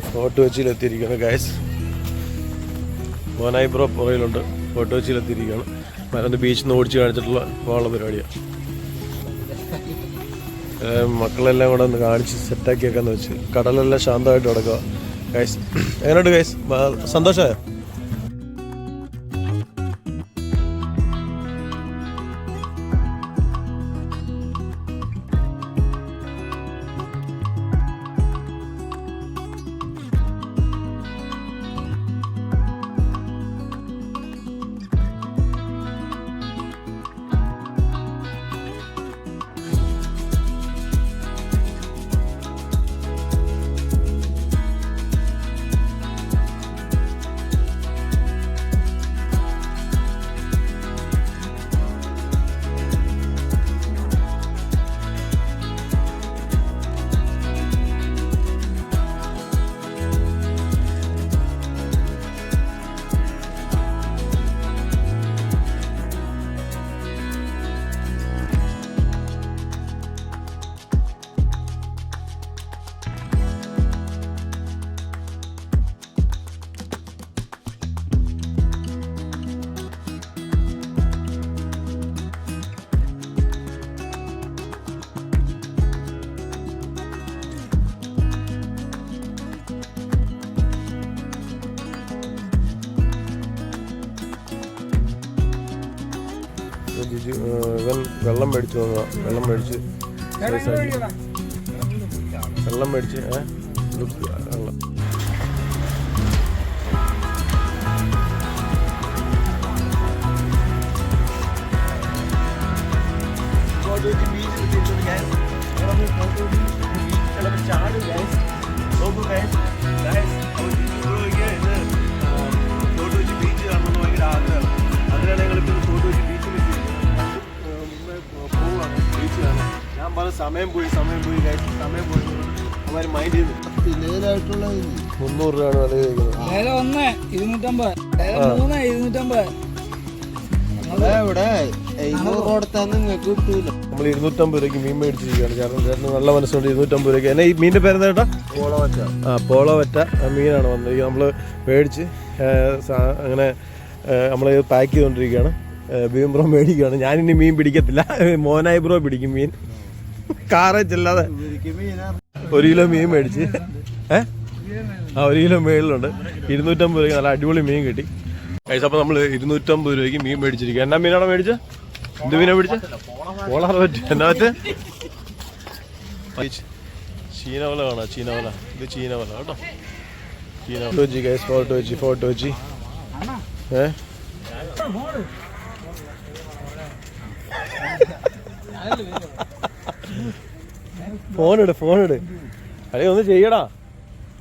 Fort കൊച്ചിയിൽ എത്തിയിരിക്കുകയാണ് guys മോനായി ബ്രോ പുറയിലുണ്ട് ഫോട്ടോ കൊച്ചിയിൽ എത്തിയിരിക്കുകയാണ് മരന്ന് ബീച്ചിൽ നിന്ന് ഓടിച്ച് കാണിച്ചിട്ടുള്ള പോകാനുള്ള പരിപാടിയാണ് മക്കളെല്ലാം കൂടെ ഒന്ന് കാണിച്ച് സെറ്റാക്കിയേക്കാന്ന് വെച്ച്. കടലെല്ലാം ശാന്തമായിട്ട് കിടക്കുക ഗൈസ് എങ്ങനെയുണ്ട് ഗൈസ് സന്തോഷമായോ വെള്ളം മേടിച്ചു വന്നതാ. വെള്ളം മേടിച്ച് വെള്ളം മേടിച്ച് വെള്ളം. മേടിച്ച് ഏ ഞാൻ പറഞ്ഞ സമയം പോയി സമയം പോയി. സമയം പോയി. അവർ മൈൻഡ് ചെയ്തു. മുന്നൂറ് രൂപയാണ് വില ചോദിക്കുന്നത്. വില ഒന്ന് ഇരുന്നൂറ്റമ്പത്. വില മൂന്ന് ഇരുന്നൂറ്റമ്പത്. ഇവിടെ എഴുന്നൂറ് കൊടുത്താൽ നിങ്ങൾക്ക് കിട്ടൂല. നമ്മൾ ഇരുന്നൂറ്റമ്പത് രൂപയ്ക്ക് മീൻ മേടിച്ചിരിക്കുകയാണ്. കാരണം ചേട്ടന് നല്ല മനസ്സുണ്ട് ഇരുന്നൂറ്റമ്പത് രൂപയ്ക്ക്. എന്നെ ഈ മീനിന്റെ പേര് ചേട്ടാ? ആ പോളവറ്റ ആ മീനാണ് വന്നത്. നമ്മൾ മേടിച്ച് അങ്ങനെ നമ്മൾ പാക്ക് ചെയ്തുകൊണ്ടിരിക്കുകയാണ്. ബീം ബ്രോ മേടിക്കുകയാണ് ഞാനിനി മീൻ പിടിക്കത്തില്ല. മോനായി ബ്രോ പിടിക്കും മീൻ. കാറെ ചെല്ലാതെ. ഒരു കിലോ മീൻ മേടിച്ച്. ഏ? ആ ഒരു കിലോ മേളിലുണ്ട്. ഇരുന്നൂറ്റമ്പത് രൂപയ്ക്ക് നല്ല അടിപൊളി മീൻ കിട്ടി. കഴിച്ച അപ്പോൾ നമ്മൾ ഇരുന്നൂറ്റമ്പത് രൂപയ്ക്ക് മീൻ മേടിച്ചിരിക്കുക എന്നാ മീനാണോ മേടിച്ച? എന്ത് മീനാ മേടിച്ച? പോളാറ പറ്റി. എന്നാ പറ്റേ ചീനവല കാണാം ചീനവല. ഇത് ചീനവല കേട്ടോ. ചീനവല. വെച്ച് ഗൈസ് ഫോട്ടോ വെച്ച് ഫോട്ടോ വെച്ച്. ഏ? ഫോണിട് ഫോണിട് അല്ലേ ഒന്ന് ചെയ്യടാ.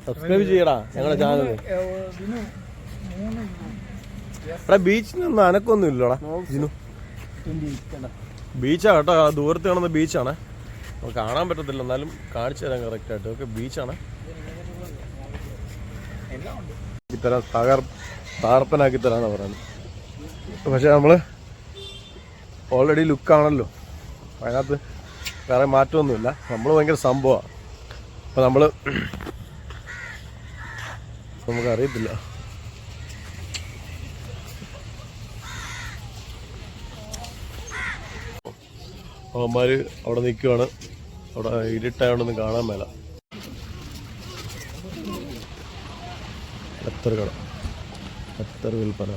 സബ്സ്ക്രൈബ് ചെയ്യടാ ഞങ്ങളുടെ ചാനൽ ഇവിടെ ബീച്ചിൽ നിന്ന് അനക്കൊന്നും ഇല്ലടാ ജിനു. ബീച്ചാ കേട്ടോ ദൂരത്ത് കാണുന്ന ബീച്ചാണ് കാണാൻ പറ്റത്തില്ല എന്നാലും കാണിച്ചു തരാം കറക്റ്റ് ആയിട്ട്. ഓക്കെ ബീച്ചാണ് തരാം തകർ താർപ്പനാക്കി തരാന്ന് പറയുന്നത്. പക്ഷെ നമ്മൾ ഓൾറെഡി ലുക്കാണല്ലോ അതിനകത്ത് വേറെ മാറ്റമൊന്നുമില്ല. നമ്മൾ ഭയങ്കര സംഭവമാണ് അപ്പോൾ നമ്മൾ നമുക്കറിയത്തില്ല. അവന്മാർ അവിടെ നിൽക്കുവാണ് അവിടെ ഇരുട്ടായോണ്ടൊന്നും കാണാൻ മേല. എത്ര കട? എത്ര വിൽപ്പന?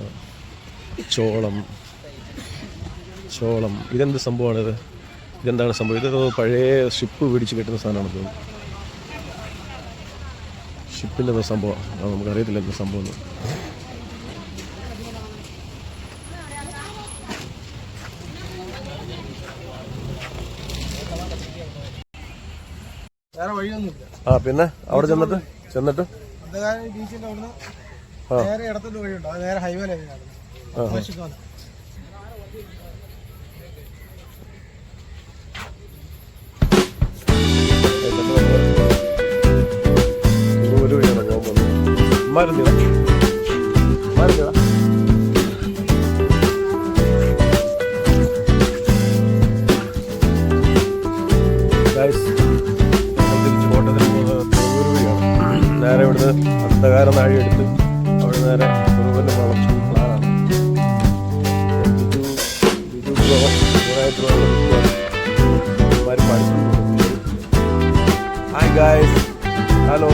ചോളം. ചോളം ഇതെന്ത് സംഭവമാണിത്? ഇതെന്താണ് സംഭവം? ഇത് പഴയ ഷിപ്പ് പിടിച്ച് കെട്ടുന്ന സാധനമാണ് തോന്നുന്നു. ഷിപ്പിന്റെ സംഭവം. നമുക്ക് നമുക്കറിയത്തില്ല എന്താ സംഭവം ആ പിന്നെ? അവിടെ ചെന്നിട്ട്? ചെന്നിട്ട്? ബീച്ചിന്റെ അവിടുന്ന്. നേരെ ഇടത്തോട്ട് വഴിയുണ്ട്. അത് നേരെ ഹൈവേ ലൈൻ മരുന്നിട മരുന്നില്ല ഗൈസ് തിരിച്ച് കോട്ടയത്തിന് പോകുന്നത് നേരെ ഇവിടുന്ന് അന്ധകാര നാഴി എടുത്ത് അവിടെ നേരെ മുഴുവൻ വളച്ചു പ്ലാനാണ് Biju Biju. Hi guys hello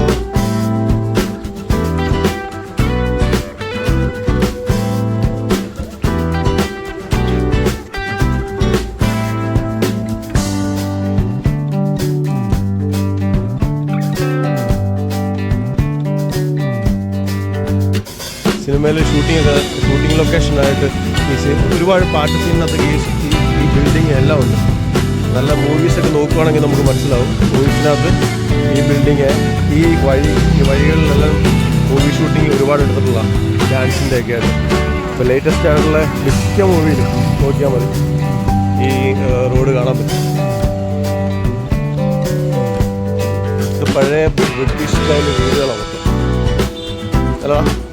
സിനിമയിൽ ഷൂട്ടിംഗ് ഷൂട്ടിംഗ് ലൊക്കേഷനായിട്ട് ഈ ഒരുപാട് പാട്ട് സീനിനകത്ത് ഈ ഈ- ബിൽഡിംഗ് എല്ലാം ഉണ്ട്. നല്ല മൂവീസൊക്കെ നോക്കുവാണെങ്കിൽ നമുക്ക് മനസ്സിലാവും. മൂവീസിനകത്ത് ഈ ബിൽഡിങ് ഈ വഴി ഈ വഴികളിലെല്ലാം മൂവി ഷൂട്ടിംഗ് ഒരുപാട് എടുത്തിട്ടുള്ള ഡാൻസിന്റെ ഒക്കെ ആയിട്ട് ഇപ്പോൾ ലേറ്റസ്റ്റ് ആയിട്ടുള്ള മിക്ക മൂവിയിലും നോക്കിയാൽ മതി. ഈ റോഡ് കാണാൻ പറ്റും. പഴയ ബ്രിട്ടീഷ് സ്റ്റൈൽ വീടുകളാണ്. ഹലോ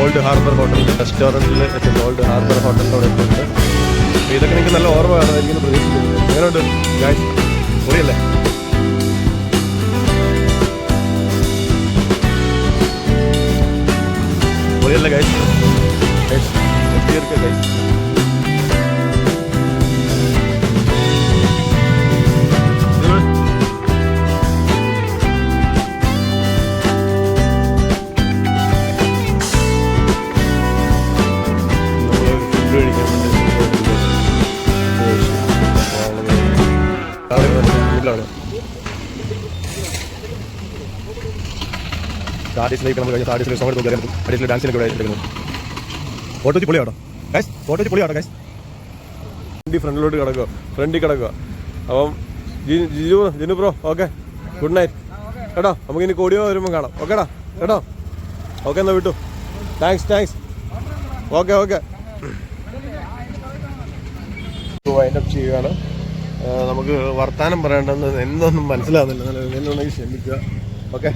ഓൾഡ് ഹാർബർ ഹോട്ടൽ റെസ്റ്റോറന്റിൽ എത്തുന്ന ഓൾഡ് ഹാർബർ ഹോട്ടലിന്റെ അവിടെ എത്തുന്നുണ്ട് അപ്പോൾ ഇതൊക്കെ എനിക്ക് നല്ല ഓർമ്മ കാണുമായിരിക്കും പ്രതീക്ഷിക്കുന്നത് എങ്ങനെയുണ്ട് ഗായ്സ് പൊളിയല്ലേ പൊളിയല്ലേ ഗായ്സ് ഗായ്സ് എത്തിയിരിക്കുക ആർട്ടിസ്റ്റിലേക്ക് നമ്മൾ കഴിഞ്ഞ ആർട്ടിസ്റ്റിൽ സോങ് എടുത്ത് പറ്റും ആർട്ടിസ്റ്റിൽ ഡാൻസിനൊക്കെ ഇവിടെ എടുക്കുന്നു ഫോട്ടോ വെച്ച് പൊളിയാട്ടോ ഗൈസ് ഫോട്ടോ വെച്ച് പൊളിയാട്ടോ ഗൈസ് ഫ്രണ്ടി ഫ്രണ്ടിലോട്ട് കിടക്കുക ഫ്രണ്ടിൽ കിടക്കുക. അപ്പം Jiju Jinu bro okay good night കേട്ടോ? നമുക്ക് ഇനി കോടിയോ വരുമ്പോൾ കാണാം ഓക്കേടാ കേട്ടോ? ഓക്കെ എന്നാൽ വിട്ടു. Thanks thanks okay okay wind up ചെയ്യുകയാണ്. നമുക്ക് വർത്താനം പറയേണ്ടെന്ന് എന്തൊന്നും മനസ്സിലാവുന്നില്ല. എന്നുണ്ടെങ്കിൽ ക്ഷമിക്കുക. ഓക്കെ